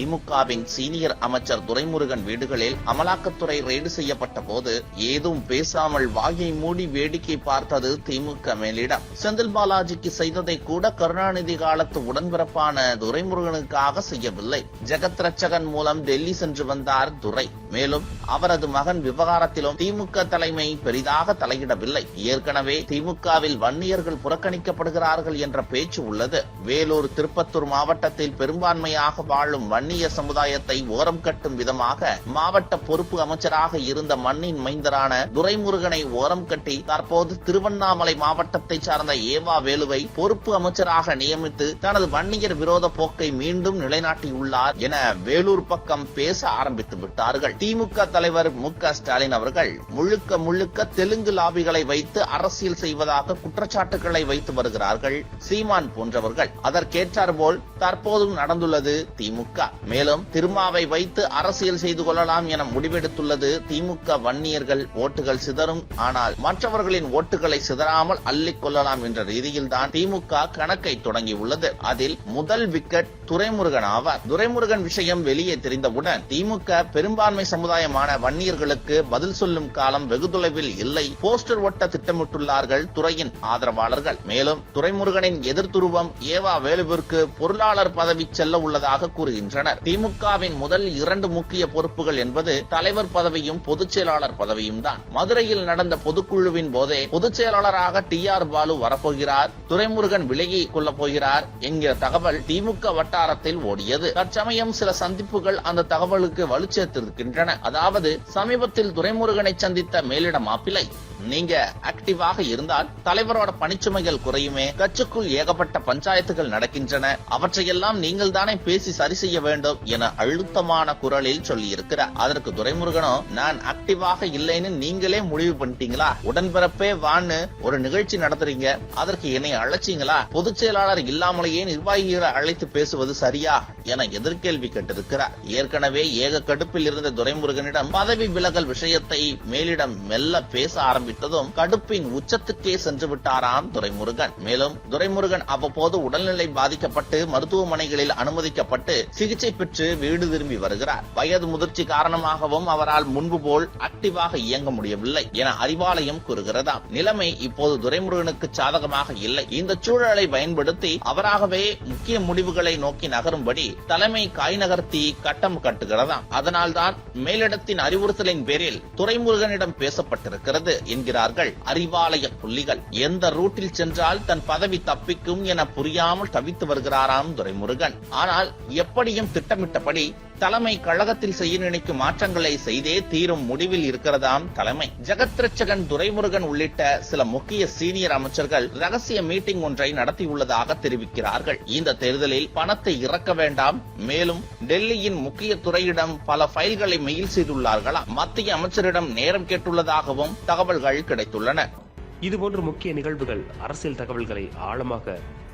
திமுகவின் சீனியர் அமைச்சர் துரைமுருகன் வீடுகளில் அமலாக்கத்துறை ரெய்டு செய்யப்பட்ட போது ஏதும் பேசாமல் வாயை மூடி வேடிக்கை பார்த்தது திமுக மேலிடம். செந்தில் பாலாஜிக்கு செய்ததை கூட கருணாநிதி காலத்து உடன்பிறப்பான துரைமுருகனுக்காக செய்யவில்லை. ஜெகத் ரட்சகன் மூலம் டெல்லி சென்று வந்தார் துரை. மேலும் அவரது மகன் விவகாரத்திலும் திமுக தலைமை பெரிதாக தலையிடவில்லை. ஏற்கனவே திமுகவில் வன்னியர்கள் புறக்கணிக்கப்படுகிறார்கள் என்ற பேச்சு உள்ளது. வேலூர் திருப்பத்தூர் மாவட்டத்தில் பெரும்பான்மையாக வாழும் அந்நிய சமுதாயத்தை ஓரம் கட்டும் விதமாக மாவட்ட பொறுப்பு அமைச்சராக இருந்த மண்ணின் மைந்தரான துரைமுருகனை ஓரம் கட்டி தற்போது திருவண்ணாமலை மாவட்டத்தை சார்ந்த ஏவா வேலுவை பொறுப்பு அமைச்சராக நியமித்து தனது வன்னியர் விரோத போக்கை மீண்டும் நிலைநாட்டியுள்ளார் என வேலூர் பக்கம் பேச ஆரம்பித்து விட்டார்கள். திமுக தலைவர் மு ஸ்டாலின் அவர்கள் முழுக்க முழுக்க தெலுங்கு லாபிகளை வைத்து அரசியல் செய்வதாக குற்றச்சாட்டுகளை வைத்து வருகிறார்கள். சீமான் போன்றவர்கள். அதற்கேற்றார் போல் தற்போதும் நடந்துள்ளது திமுக. மேலும் திருமாவை வைத்து அரசியல் செய்து கொள்ளலாம் என முடிவெடுத்துள்ளது திமுக வன்னியர்கள் ஓட்டுகள் சிதறும். ஆனால் மற்றவர்களின் ஓட்டுகளை சிதறாமல் அள்ளிக் கொள்ளலாம் என்ற ரீதியில் தான் திமுக கணக்கை தொடங்கியுள்ளது. அதில் முதல் விக்கெட் துரைமுருகன் ஆவார். துரைமுருகன் விஷயம் வெளியே தெரிந்தவுடன் திமுக பெரும்பான்மை சமுதாயமான வன்னியர்களுக்கு பதில் சொல்லும் காலம் வெகு தொலைவில் இல்லை. போஸ்டர் ஒட்ட திட்டமிட்டுள்ளார்கள் துறையின் ஆதரவாளர்கள். மேலும் துரைமுருகனின் எதிர்த்துருவம் ஏவா வேலுவிற்கு பொருளாளர் பதவி செல்ல உள்ளதாக கூறுகின்றனர். திமுகவின் முதல் இரண்டு முக்கிய பொறுப்புகள் என்பது தலைவர் பதவியும் பொதுச் செயலாளர் பதவியும் தான். மதுரையில் நடந்த பொதுக்குழுவின் போதே பொதுச் செயலாளராக டி ஆர் பாலு வரப்போகிறார். துரைமுருகன் விலகி கொள்ளப் போகிறார் என்கிற தகவல் திமுக பிரச்சாரத்தில் ஓடியது. தற்சமயம் சில சந்திப்புகள் அந்த தகவலுக்கு வலு சேர்த்திருக்கின்றன அதாவது சமீபத்தில் துரைமுருகனை சந்தித்த மேலிடம் மாப்பிள்ளை நீங்க ஆக்டிவாக இருந்தால் தலைவரோட பணிச்சுமைகள் குறையுமே கட்சிக்குள் ஏகப்பட்ட பஞ்சாயத்துகள் நடக்கின்றன. அவற்றையெல்லாம் நீங்கள் தானே பேசி சரி செய்ய வேண்டும் என அழுத்தமான குரலில் சொல்லியிருக்கிறார். அதற்கு துரைமுருகனோ நான் ஆக்டிவாக இல்லைன்னு நீங்களே முடிவு பண்ணிட்டீங்களா? உடன்பிறப்பே வான்னு ஒரு நிகழ்ச்சி நடத்துறீங்க. அதற்கு என்னை அழைச்சீங்களா? பொதுச் செயலாளர் இல்லாமலேயே நிர்வாகிகளை அழைத்து பேசுவது சரியா என எதிர்கேள்வி கேட்டிருக்கிறார். ஏற்கனவே ஏக கடுப்பில் இருந்த துரைமுருகனிடம் பதவி விலகல் விஷயத்தை மேலிடம் மெல்ல பேச ஆரம்பித்ததும் கடுப்பின் உச்சத்துக்கே சென்று விட்டாராம் துரைமுருகன். மேலும் துரைமுருகன் அவ்வப்போது உடல்நிலை பாதிக்கப்பட்டு மருத்துவமனைகளில் அனுமதிக்கப்பட்டு சிகிச்சை பெற்று வீடு திரும்பி வருகிறார். வயது முதிர்ச்சி காரணமாகவும் அவரால் முன்பு போல் ஆக்டிவாக இயங்க முடியவில்லை என அறிவாலயம் கூறுகிறதாம். நிலைமை இப்போது துரைமுருகனுக்கு சாதகமாக இல்லை. இந்த சூழலை பயன்படுத்தி அவராகவே முக்கிய முடிவுகளை நோக்கி நகரும்படி தலைமை காய் நகர்த்தி கட்டம் கட்டுகிறதாம். அதனால்தான் மேலிடத்தின் அறிவுறுத்தலின் பேரில் துரைமுருகனிடம் பேசப்பட்டிருக்கிறது என்கிறார்கள் அறிவாலய புள்ளிகள். எந்த ரூட்டில் சென்றால் தன் பதவி தப்பிக்கும் என புரியாமல் தவித்து வருகிறாராம் துரைமுருகன். ஆனால் எப்படியும் திட்டமிட்டபடி தலைமை கழகத்தில் செய்ய நினைக்கும் மாற்றங்களை செய்தே தீரும் முடிவில் இருக்கிறதாம் தலைமை. ஜெகத் ரட்சகன் துரைமுருகன் உள்ளிட்ட சில முக்கிய சீனியர் அமைச்சர்கள் ரகசிய மீட்டிங் ஒன்றை நடத்தியுள்ளதாக தெரிவிக்கிறார்கள். இந்த தேர்தலில் பணத்தை இறக்க வேண்டாம். மேலும் டெல்லியின் முக்கிய துறையிடம் பல ஃபைல்களை மெயில் செய்துள்ளார்களா மத்திய அமைச்சரிடம் நேரம் கேட்டுள்ளதாகவும் தகவல்கள் கிடைத்துள்ளன. இதுபோன்ற முக்கிய நிகழ்வுகள் அரசியல் தகவல்களை ஆழமாக